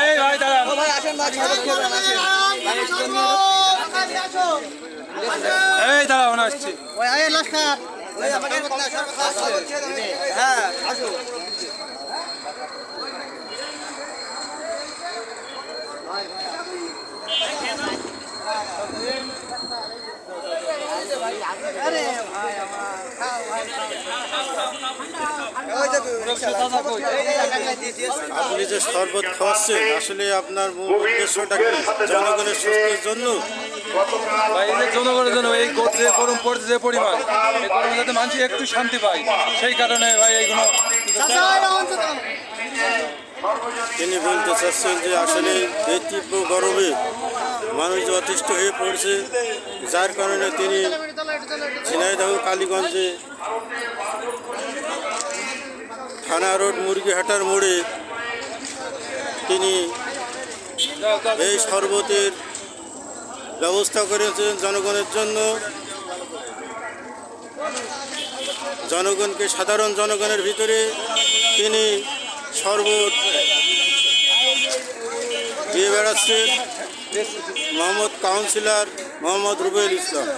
এই ভাই দাঁড়া ও ভাই আসেন ভাই এই দাঁড়া ওনা আসছি। হ্যাঁ আসো আপনি যে শরবত খাওয়াচ্ছেন আসলে আপনার মূল উদ্দেশ্যটা কি? জনগণের সুস্থের জন্য? ভাই এই যে জনগণের জন্য এই যে গরম পড়ছে যে পরিমাণ এই গরমে যাতে মানুষ একটু শান্তি পায় সেই কারণে ভাই এইগুলো তিনি বলতে চাচ্ছেন যে আসলে এই তীব্র গরমে মানুষ অতিষ্ঠ হয়ে পড়ছে যার কারণে তিনি ঝিনাইদহ কালীগঞ্জে থানা রোড মুরগিহাটার মোড়ে তিনি এই শরবতের ব্যবস্থা করেছেন জনগণের জন্য। জনগণকে, সাধারণ জনগণের ভিতরে তিনি সর্ব দিয়ে বেড়াচ্ছেন। মোহাম্মদ কাউন্সিলর মোহাম্মদ রুবেল ইসলাম।